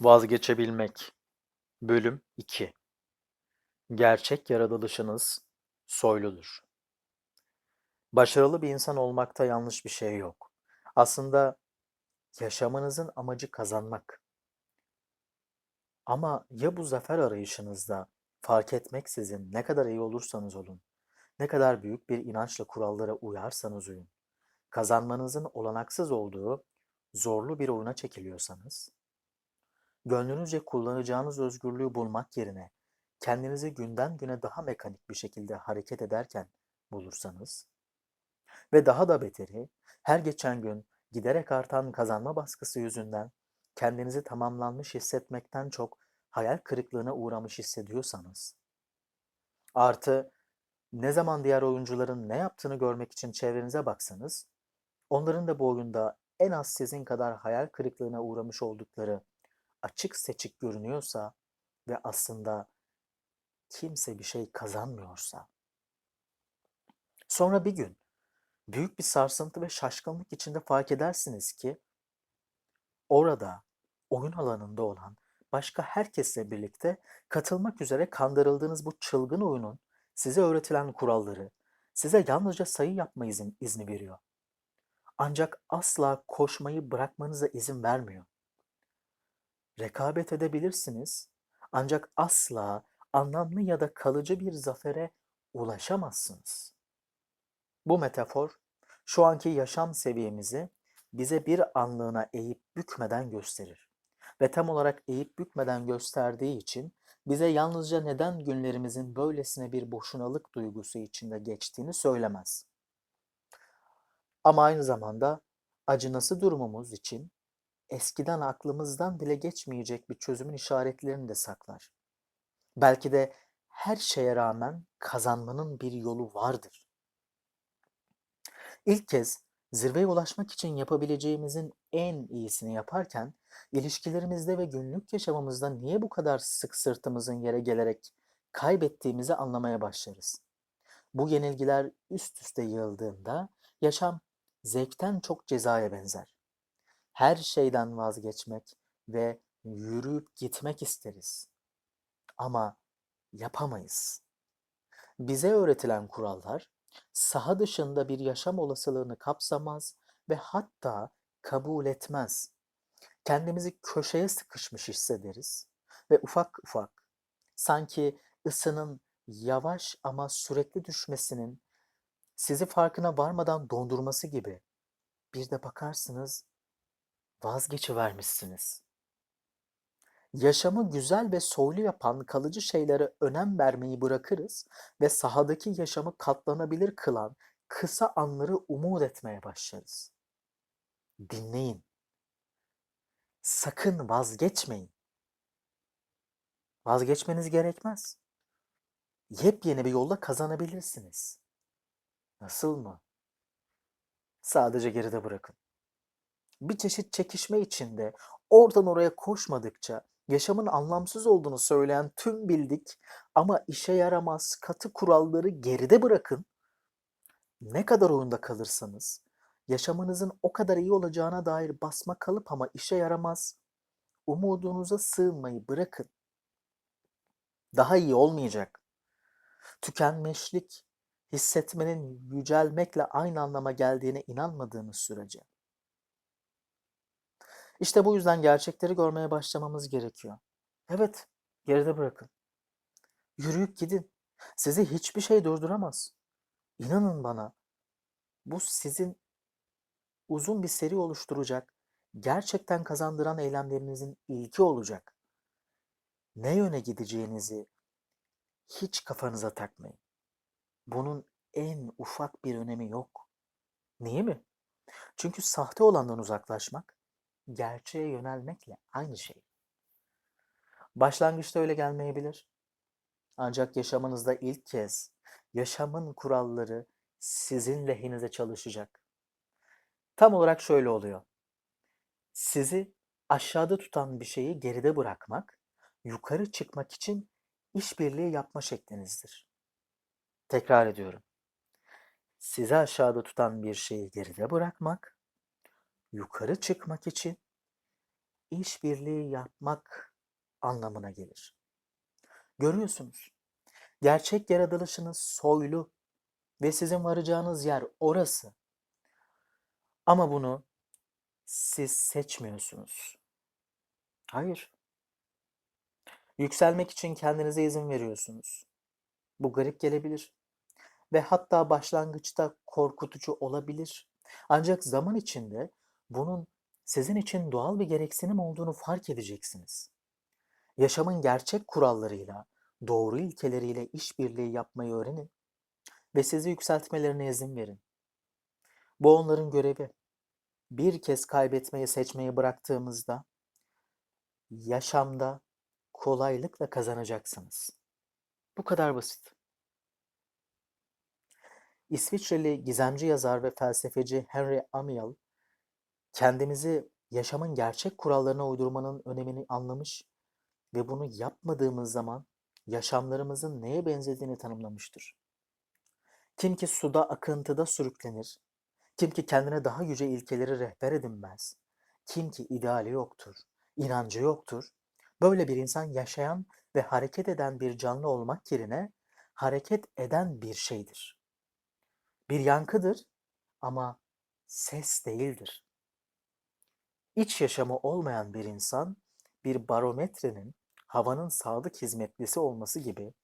Vazgeçebilmek Bölüm 2 Gerçek yaratılışınız soyludur. Başarılı bir insan olmakta yanlış bir şey yok. Aslında yaşamınızın amacı kazanmak. Ama ya bu zafer arayışınızda fark etmeksizin ne kadar iyi olursanız olun, ne kadar büyük bir inançla kurallara uyarsanız uyun, kazanmanızın olanaksız olduğu zorlu bir oyuna çekiliyorsanız, gönlünüzce kullanacağınız özgürlüğü bulmak yerine kendinizi günden güne daha mekanik bir şekilde hareket ederken bulursanız ve daha da beteri her geçen gün giderek artan kazanma baskısı yüzünden kendinizi tamamlanmış hissetmekten çok hayal kırıklığına uğramış hissediyorsanız artı ne zaman diğer oyuncuların ne yaptığını görmek için çevrenize baksanız onların da bu oyunda en az sizin kadar hayal kırıklığına uğramış oldukları açık seçik görünüyorsa ve aslında kimse bir şey kazanmıyorsa. Sonra bir gün büyük bir sarsıntı ve şaşkınlık içinde fark edersiniz ki orada oyun alanında olan başka herkesle birlikte katılmak üzere kandırıldığınız bu çılgın oyunun size öğretilen kuralları, size yalnızca sayı yapma izin, izni veriyor. Ancak asla koşmayı bırakmanıza izin vermiyor. Rekabet edebilirsiniz ancak asla anlamlı ya da kalıcı bir zafere ulaşamazsınız. Bu metafor şu anki yaşam seviyemizi bize bir anlığına eğip bükmeden gösterir. Ve tam olarak eğip bükmeden gösterdiği için bize yalnızca neden günlerimizin böylesine bir boşunalık duygusu içinde geçtiğini söylemez. Ama aynı zamanda acınası durumumuz için eskiden aklımızdan bile geçmeyecek bir çözümün işaretlerini de saklar. Belki de her şeye rağmen kazanmanın bir yolu vardır. İlk kez zirveye ulaşmak için yapabileceğimizin en iyisini yaparken ilişkilerimizde ve günlük yaşamımızda niye bu kadar sık sırtımızın yere gelerek kaybettiğimizi anlamaya başlarız. Bu yenilgiler üst üste yığıldığında yaşam zevkten çok cezaya benzer. Her şeyden vazgeçmek ve yürüyüp gitmek isteriz. Ama yapamayız. Bize öğretilen kurallar saha dışında bir yaşam olasılığını kapsamaz ve hatta kabul etmez. Kendimizi köşeye sıkışmış hissederiz ve ufak ufak sanki ısının yavaş ama sürekli düşmesinin sizi farkına varmadan dondurması gibi bir de bakarsınız vazgeçivermişsiniz. Yaşamı güzel ve soylu yapan kalıcı şeylere önem vermeyi bırakırız ve sahadaki yaşamı katlanabilir kılan kısa anları umut etmeye başlarız. Dinleyin. Sakın vazgeçmeyin. Vazgeçmeniz gerekmez. Yepyeni bir yolla kazanabilirsiniz. Nasıl mı? Sadece geride bırakın. Bir çeşit çekişme içinde oradan oraya koşmadıkça yaşamın anlamsız olduğunu söyleyen tüm bildik ama işe yaramaz katı kuralları geride bırakın. Ne kadar oyunda kalırsanız yaşamınızın o kadar iyi olacağına dair basma kalıp ama işe yaramaz umudunuza sığınmayı bırakın. Daha iyi olmayacak. Tükenmişlik hissetmenin yücelmekle aynı anlama geldiğine inanmadığınız sürece. İşte bu yüzden gerçekleri görmeye başlamamız gerekiyor. Evet, geride bırakın. Yürüyüp gidin. Sizi hiçbir şey durduramaz. İnanın bana. Bu sizin uzun bir seri oluşturacak, gerçekten kazandıran eylemlerinizin ilki olacak. Ne yöne gideceğinizi hiç kafanıza takmayın. Bunun en ufak bir önemi yok. Niye mi? Çünkü sahte olandan uzaklaşmak gerçeğe yönelmekle aynı şey. Başlangıçta öyle gelmeyebilir. Ancak yaşamınızda ilk kez yaşamın kuralları sizin lehinize çalışacak. Tam olarak şöyle oluyor. Sizi aşağıda tutan bir şeyi geride bırakmak, yukarı çıkmak için işbirliği yapma şeklinizdir. Tekrar ediyorum. Sizi aşağıda tutan bir şeyi geride bırakmak, yukarı çıkmak için işbirliği yapmak anlamına gelir. Görüyorsunuz, gerçek yaratılışınız soylu ve sizin varacağınız yer orası. Ama bunu siz seçmiyorsunuz. Hayır. Yükselmek için kendinize izin veriyorsunuz. Bu garip gelebilir ve hatta başlangıçta korkutucu olabilir. Ancak zaman içinde bunun sizin için doğal bir gereksinim olduğunu fark edeceksiniz. Yaşamın gerçek kurallarıyla, doğru ilkeleriyle işbirliği yapmayı öğrenin ve sizi yükseltmelerine izin verin. Bu onların görevi. Bir kez kaybetmeyi seçmeyi bıraktığımızda yaşamda kolaylıkla kazanacaksınız. Bu kadar basit. İsviçreli gizemci yazar ve felsefeci Henry Amiel, kendimizi yaşamın gerçek kurallarına uydurmanın önemini anlamış ve bunu yapmadığımız zaman yaşamlarımızın neye benzediğini tanımlamıştır. Kim ki suda akıntıda sürüklenir, kim ki kendine daha yüce ilkeleri rehber edinmez, kim ki ideali yoktur, inancı yoktur, böyle bir insan yaşayan ve hareket eden bir canlı olmak yerine hareket eden bir şeydir. Bir yankıdır ama ses değildir. İç yaşamı olmayan bir insan bir barometrenin havanın sadık hizmetlisi olması gibi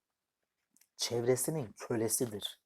çevresinin kölesidir.